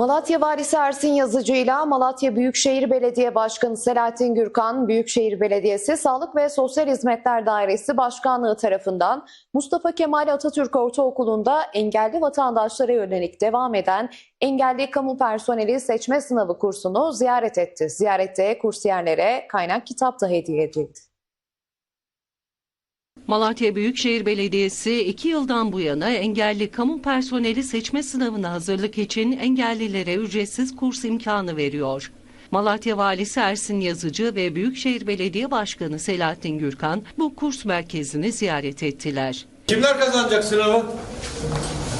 Malatya Valisi Ersin Yazıcı ile Malatya Büyükşehir Belediye Başkanı Selahattin Gürkan, Büyükşehir Belediyesi Sağlık ve Sosyal Hizmetler Dairesi Başkanlığı tarafından Mustafa Kemal Atatürk Ortaokulu'nda engelli vatandaşlara yönelik devam eden engelli kamu personeli seçme sınavı kursunu ziyaret etti. Ziyarette kursiyerlere kaynak kitap da hediye edildi. Malatya Büyükşehir Belediyesi 2 yıldan bu yana engelli kamu personeli seçme sınavına hazırlık için engellilere ücretsiz kurs imkanı veriyor. Malatya Valisi Ersin Yazıcı ve Büyükşehir Belediye Başkanı Selahattin Gürkan bu kurs merkezini ziyaret ettiler. Kimler kazanacak sınavı?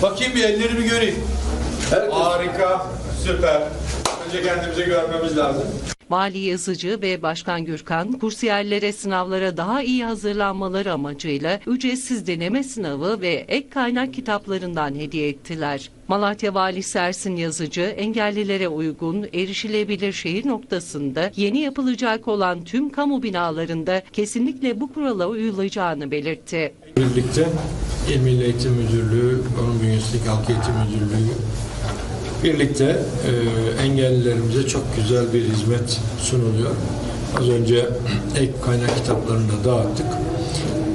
Bakayım bir ellerimi göreyim. Harika, süper. Önce kendimize görmemiz lazım. Vali Yazıcı ve Başkan Gürkan, kursiyerlere sınavlara daha iyi hazırlanmaları amacıyla ücretsiz deneme sınavı ve ek kaynak kitaplarından hediye ettiler. Malatya Valisi Ersin Yazıcı, engellilere uygun, erişilebilir şehir noktasında yeni yapılacak olan tüm kamu binalarında kesinlikle bu kurala uyulacağını belirtti. Birlikte İl Milli Eğitim Müdürlüğü, onun bünyesindeki Halk Eğitim Müdürlüğü birlikte e, engellilerimize çok güzel bir hizmet sunuluyor. Az önce ek kaynak kitaplarını da dağıttık.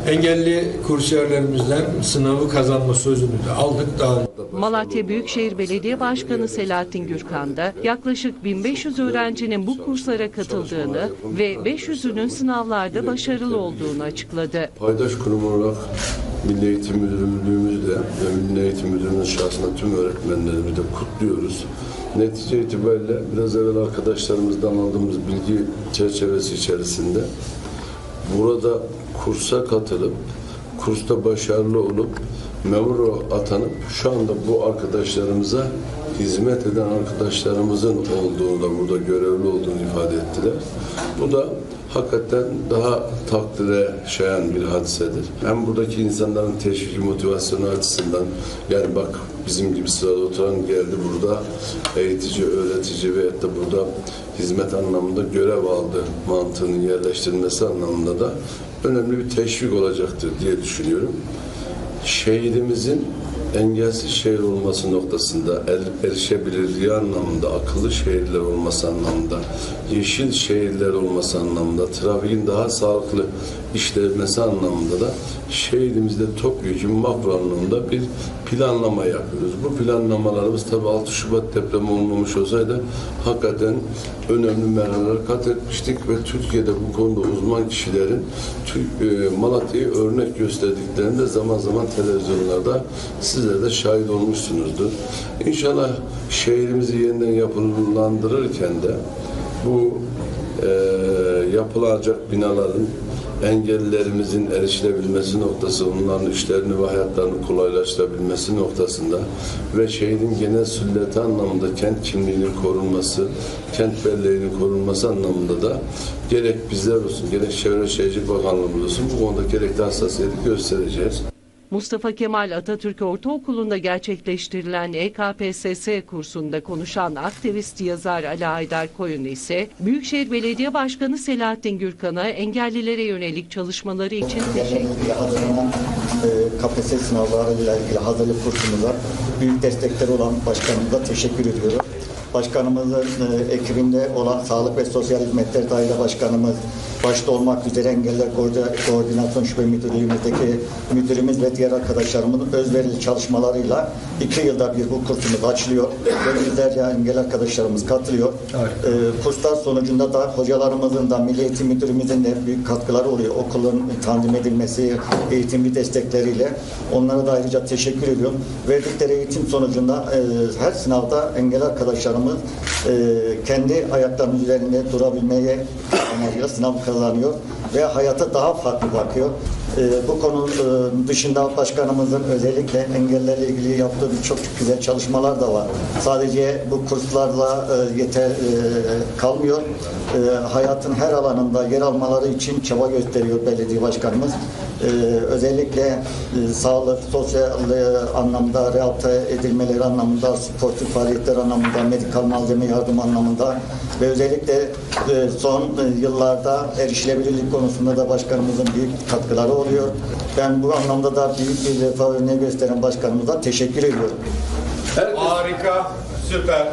Engelli kursiyerlerimizden sınavı kazanma sözünü de aldık. Daha Malatya Büyükşehir Belediye Başkanı Selahattin Gürkan da yaklaşık 1500 öğrencinin bu kurslara katıldığını ve 500'ünün sınavlarda başarılı olduğunu açıkladı. Paydaş kurum olarak Milli Eğitim Müdürlüğümüzle ve Milli Eğitim Müdürlüğü'nün şahsında tüm öğretmenlerimizi de kutluyoruz. Netice itibariyle biraz evvel arkadaşlarımızdan aldığımız bilgi çerçevesi içerisinde burada kursa katılıp kursta başarılı olup memur atanıp şu anda bu arkadaşlarımıza hizmet eden arkadaşlarımızın olduğunu da burada görevli olduğunu ifade ettiler. Bu da hakikaten daha takdire şayan bir hadisedir. Hem buradaki insanların teşviki motivasyonu açısından yani bak bizim gibi sırada oturan geldi burada eğitici, öğretici ve da burada hizmet anlamında görev aldı mantığının yerleştirilmesi anlamında da önemli bir teşvik olacaktır diye düşünüyorum. Şehidimizin engelsiz şehir olması noktasında, er, erişebilirliği anlamında, akıllı şehirler olması anlamında, yeşil şehirler olması anlamında, trafiğin daha sağlıklı işlenmesi anlamında da şehrimizde topyekun makro anlamda bir planlama yapıyoruz. Bu planlamalarımız tabii 6 Şubat depremi olmamış olsaydı hakikaten önemli merhaleler kat etmiştik ve Türkiye'de bu konuda uzman kişilerin e, Malatya'yı örnek gösterdiklerini de zaman zaman televizyonlarda sizler de şahit olmuşsunuzdur. İnşallah şehrimizi yeniden yapılandırırken de bu e, yapılacak binaların engellilerimizin erişilebilmesi noktası, onların işlerini ve hayatlarını kolaylaştırabilmesi noktasında ve şehrin genel sülleti anlamında kent kimliğinin korunması, kent belleğinin korunması anlamında da gerek bizler olsun, gerek Çevre Şehircilik Bakanlığımız olsun bu konuda gerekli hassasiyeti göstereceğiz. Mustafa Kemal Atatürk Ortaokulu'nda gerçekleştirilen EKPSS kursunda konuşan aktivist yazar Ali Haydar Koyun ise Büyükşehir Belediye Başkanı Selahattin Gürkan'a engellilere yönelik çalışmaları için teşekkür hazırlanan e, KPSS sınavlarıyla ilgili hazırlık kursumuza büyük destekleri olan başkanımıza teşekkür ediyorum. Başkanımızın e, ekibinde olan Sağlık ve Sosyal Hizmetler Daire Başkanımız başta olmak üzere Engeller Koordi- Koordinasyon Şube Müdürlüğümüzdeki müdürümüz ve diğer arkadaşlarımızın özverili çalışmalarıyla iki yılda bir bu kursumuz açılıyor ve yüzlerce engel arkadaşlarımız katılıyor. E, kurslar sonucunda da hocalarımızın da Milli Eğitim Müdürümüzün de büyük katkıları oluyor. Okulun tanzim edilmesi, eğitimli destekleriyle. Onlara da ayrıca teşekkür ediyorum. Verdikleri eğitim sonucunda e, her sınavda engel arkadaşlarımız e, kendi ayaklarının üzerinde durabilmeye amacıyla sınav kazanıyor ve hayata daha farklı bakıyor. E, bu konu e, dışında başkanımızın özellikle engellerle ilgili yaptığı birçok güzel çalışmalar da var. Sadece bu kurslarla e, yeter e, kalmıyor. E, hayatın her alanında yer almaları için çaba gösteriyor belediye başkanımız. E, özellikle e, sağlık, sosyal e, anlamda, rehabilite edilmeleri anlamında, sportif faaliyetler anlamında, medikal malzeme yardım anlamında ve özellikle e, son e, yıllarda erişilebilirlik konusunda da başkanımızın büyük katkıları oluyor. Ben bu anlamda da büyük bir vefa örneği gösteren başkanımıza teşekkür ediyorum. Harika, süper.